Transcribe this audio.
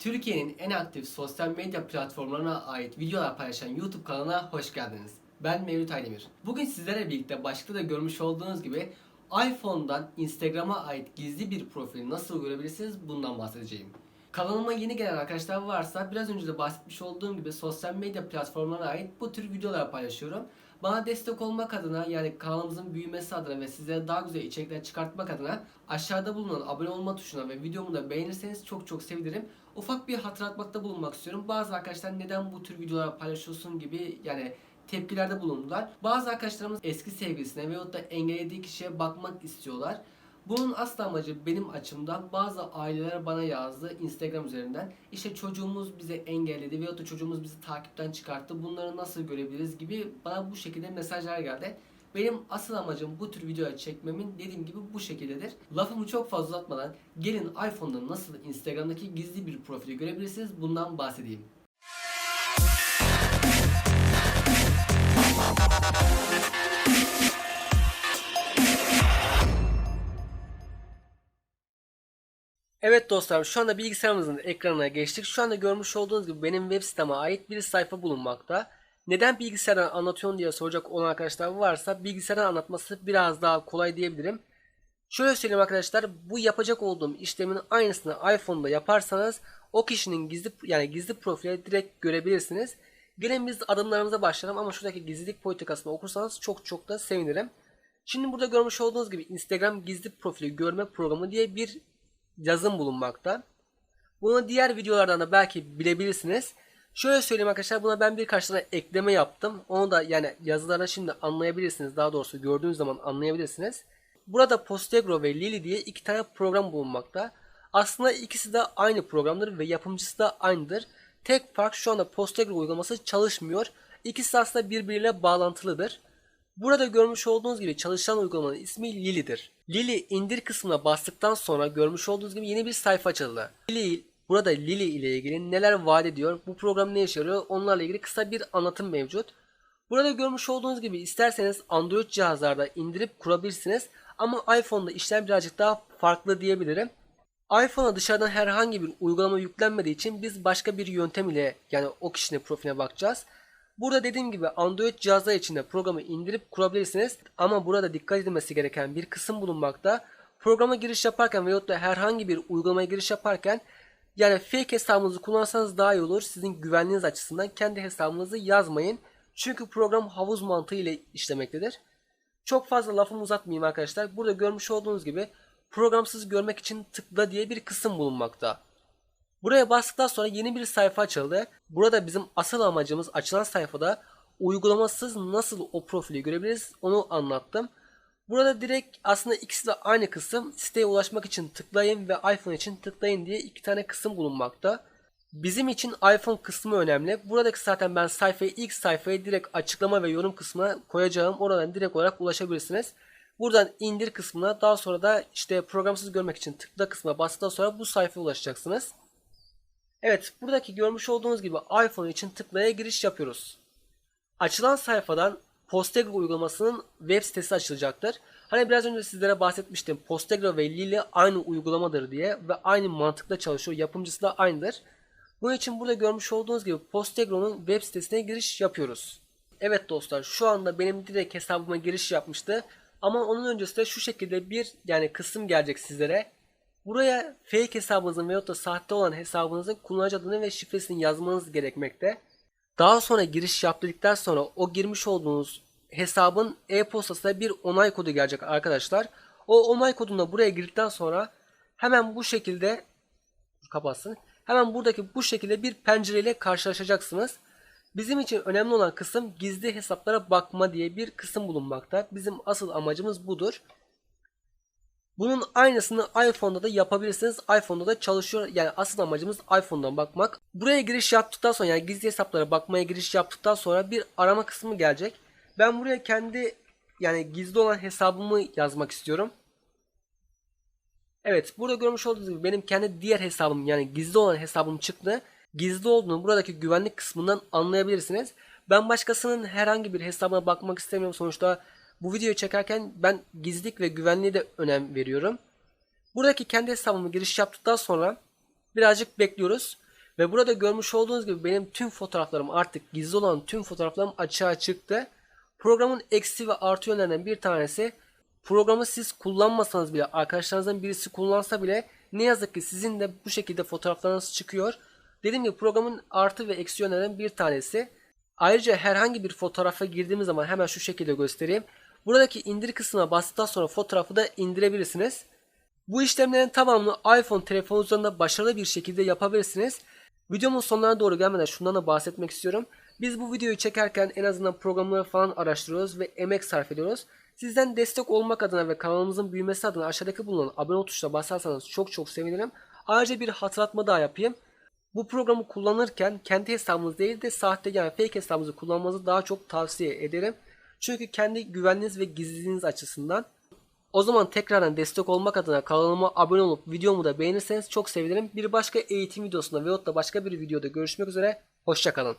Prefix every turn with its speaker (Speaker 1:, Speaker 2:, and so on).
Speaker 1: Türkiye'nin en aktif sosyal medya platformlarına ait videolar paylaşan YouTube kanalına hoş geldiniz. Ben Mevlüt Aydemir. Bugün sizlerle birlikte başlıkta da görmüş olduğunuz gibi iPhone'dan Instagram'a ait gizli bir profili nasıl görebilirsiniz bundan bahsedeceğim. Kanalıma yeni gelen arkadaşlar varsa biraz önce de bahsetmiş olduğum gibi sosyal medya platformlarına ait bu tür videolar paylaşıyorum. Bana destek olmak adına yani kanalımızın büyümesi adına ve sizlere daha güzel içerikler çıkartmak adına aşağıda bulunan abone olma tuşuna ve videomu da beğenirseniz çok çok sevinirim. Ufak bir hatırlatmakta bulunmak istiyorum. Bazı arkadaşlar neden bu tür videolar paylaşıyorsun gibi yani tepkilerde bulundular. Bazı arkadaşlarımız eski sevgilisine veyahut da engellediği kişiye bakmak istiyorlar. Bunun asıl amacı benim açımdan bazı aileler bana yazdı Instagram üzerinden. İşte çocuğumuz bizi engelledi veyahut da çocuğumuz bizi takipten çıkarttı. Bunları nasıl görebiliriz gibi bana bu şekilde mesajlar geldi. Benim asıl amacım bu tür videoya çekmemin dediğim gibi bu şekildedir. Lafımı çok fazla uzatmadan gelin iPhone'da nasıl Instagram'daki gizli bir profili görebilirsiniz bundan bahsedeyim. Evet dostlar şu anda bilgisayarımızın ekranına geçtik. Şu anda görmüş olduğunuz gibi benim web siteme ait bir sayfa bulunmakta. Neden bilgisayardan anlatıyorsun diye soracak olan arkadaşlar varsa bilgisayardan anlatması biraz daha kolay diyebilirim. Şöyle söyleyeyim arkadaşlar bu yapacak olduğum işlemin aynısını iPhone'da yaparsanız o kişinin gizli yani gizli profili direkt görebilirsiniz. Gelin biz adımlarımıza başlayalım ama şuradaki gizlilik politikasını okursanız çok çok da sevinirim. Şimdi burada görmüş olduğunuz gibi Instagram gizli profili görme programı diye bir yazım bulunmakta. Bunu diğer videolardan da belki bilebilirsiniz. Şöyle söyleyeyim arkadaşlar buna ben birkaç tane ekleme yaptım. Onu da yani yazılarına şimdi anlayabilirsiniz. Daha doğrusu gördüğünüz zaman anlayabilirsiniz. Burada Postegro ve Lily diye iki tane program bulunmakta. Aslında ikisi de aynı programdır ve yapımcısı da aynıdır. Tek fark şu anda Postegro uygulaması çalışmıyor. İkisi aslında birbiriyle bağlantılıdır. Burada görmüş olduğunuz gibi çalışan uygulamanın ismi Lily'dir. Lily indir kısmına bastıktan sonra görmüş olduğunuz gibi yeni bir sayfa açıldı. Lily, burada Lily ile ilgili neler vaat ediyor, bu program ne işe yarıyor onlarla ilgili kısa bir anlatım mevcut. Burada görmüş olduğunuz gibi isterseniz Android cihazlarda indirip kurabilirsiniz ama iPhone'da işlem birazcık daha farklı diyebilirim. iPhone'a dışarıdan herhangi bir uygulama yüklenmediği için biz başka bir yöntem ile yani o kişinin profiline bakacağız. Burada dediğim gibi Android cihazlar içinde programı indirip kurabilirsiniz. Ama burada dikkat edilmesi gereken bir kısım bulunmakta. Programa giriş yaparken veyahut da herhangi bir uygulamaya giriş yaparken yani fake hesabınızı kullansanız daha iyi olur. Sizin güvenliğiniz açısından kendi hesabınızı yazmayın. Çünkü program havuz mantığı ile işlemektedir. Çok fazla lafımı uzatmayayım arkadaşlar. Burada görmüş olduğunuz gibi programsız görmek için tıkla diye bir kısım bulunmakta. Buraya bastıktan sonra yeni bir sayfa açıldı. Burada bizim asıl amacımız açılan sayfada uygulamasız nasıl o profili görebiliriz onu anlattım. Burada direkt aslında ikisi de aynı kısım. Siteye ulaşmak için tıklayın ve iPhone için tıklayın diye iki tane kısım bulunmakta. Bizim için iPhone kısmı önemli. Buradaki zaten ben sayfayı ilk sayfaya direkt açıklama ve yorum kısmına koyacağım. Oradan direkt olarak ulaşabilirsiniz. Buradan indir kısmına daha sonra da işte programsız görmek için tıkla kısmına bastıktan sonra bu sayfaya ulaşacaksınız. Evet buradaki görmüş olduğunuz gibi iPhone için tıklaya giriş yapıyoruz. Açılan sayfadan Postegro uygulamasının web sitesi açılacaktır. Hani biraz önce sizlere bahsetmiştim Postegro ve Lily aynı uygulamadır diye ve aynı mantıkla çalışıyor. Yapımcısı da aynıdır. Bunun için burada görmüş olduğunuz gibi Postegro'nun web sitesine giriş yapıyoruz. Evet dostlar şu anda benim direkt hesabıma giriş yapmıştı. Ama onun öncesinde şu şekilde bir yani kısım gelecek sizlere. Buraya fake hesabınızın veyahut da sahte olan hesabınızın kullanıcı adını ve şifresini yazmanız gerekmekte. Daha sonra giriş yaptıktan sonra o girmiş olduğunuz hesabın e-postasına bir onay kodu gelecek arkadaşlar. O onay kodunu buraya girdikten sonra hemen bu şekilde kapatsın. Hemen buradaki bu şekilde bir pencereyle karşılaşacaksınız. Bizim için önemli olan kısım gizli hesaplara bakma diye bir kısım bulunmakta. Bizim asıl amacımız budur. Bunun aynısını iPhone'da da yapabilirsiniz. iPhone'da da çalışıyor. Yani asıl amacımız iPhone'dan bakmak. Buraya giriş yaptıktan sonra yani gizli hesaplara bakmaya giriş yaptıktan sonra bir arama kısmı gelecek. Ben buraya kendi yani gizli olan hesabımı yazmak istiyorum. Evet burada görmüş olduğunuz gibi benim kendi diğer hesabım yani gizli olan hesabım çıktı. Gizli olduğunu buradaki güvenlik kısmından anlayabilirsiniz. Ben başkasının herhangi bir hesabına bakmak istemiyorum. Sonuçta bu videoyu çekerken ben gizlilik ve güvenliğe de önem veriyorum. Buradaki kendi hesabıma giriş yaptıktan sonra birazcık bekliyoruz. Ve burada görmüş olduğunuz gibi benim tüm fotoğraflarım artık gizli olan tüm fotoğraflarım açığa çıktı. Programın eksi ve artı yönlerinden bir tanesi programı siz kullanmasanız bile arkadaşlarınızdan birisi kullansa bile ne yazık ki sizin de bu şekilde fotoğraflarınız çıkıyor. Dediğim gibi programın artı ve eksi yönlerinden bir tanesi. Ayrıca herhangi bir fotoğrafa girdiğimiz zaman hemen şu şekilde göstereyim. Buradaki indir kısmına bastıktan sonra fotoğrafı da indirebilirsiniz. Bu işlemlerin tamamını iPhone telefon üzerinde başarılı bir şekilde yapabilirsiniz. Videomun sonlarına doğru gelmeden şundan da bahsetmek istiyorum. Biz bu videoyu çekerken en azından programları falan araştırıyoruz ve emek sarf ediyoruz. Sizden destek olmak adına ve kanalımızın büyümesi adına aşağıdaki bulunan abone tuşuna basarsanız çok çok sevinirim. Ayrıca bir hatırlatma daha yapayım. Bu programı kullanırken kendi hesabınız değil de sahte yani fake hesabınızı kullanmanızı daha çok tavsiye ederim. Çünkü kendi güvenliğiniz ve gizliliğiniz açısından. O zaman tekrardan destek olmak adına kanalıma abone olup videomu da beğenirseniz çok sevinirim. Bir başka eğitim videosunda veyahut da başka bir videoda görüşmek üzere. Hoşçakalın.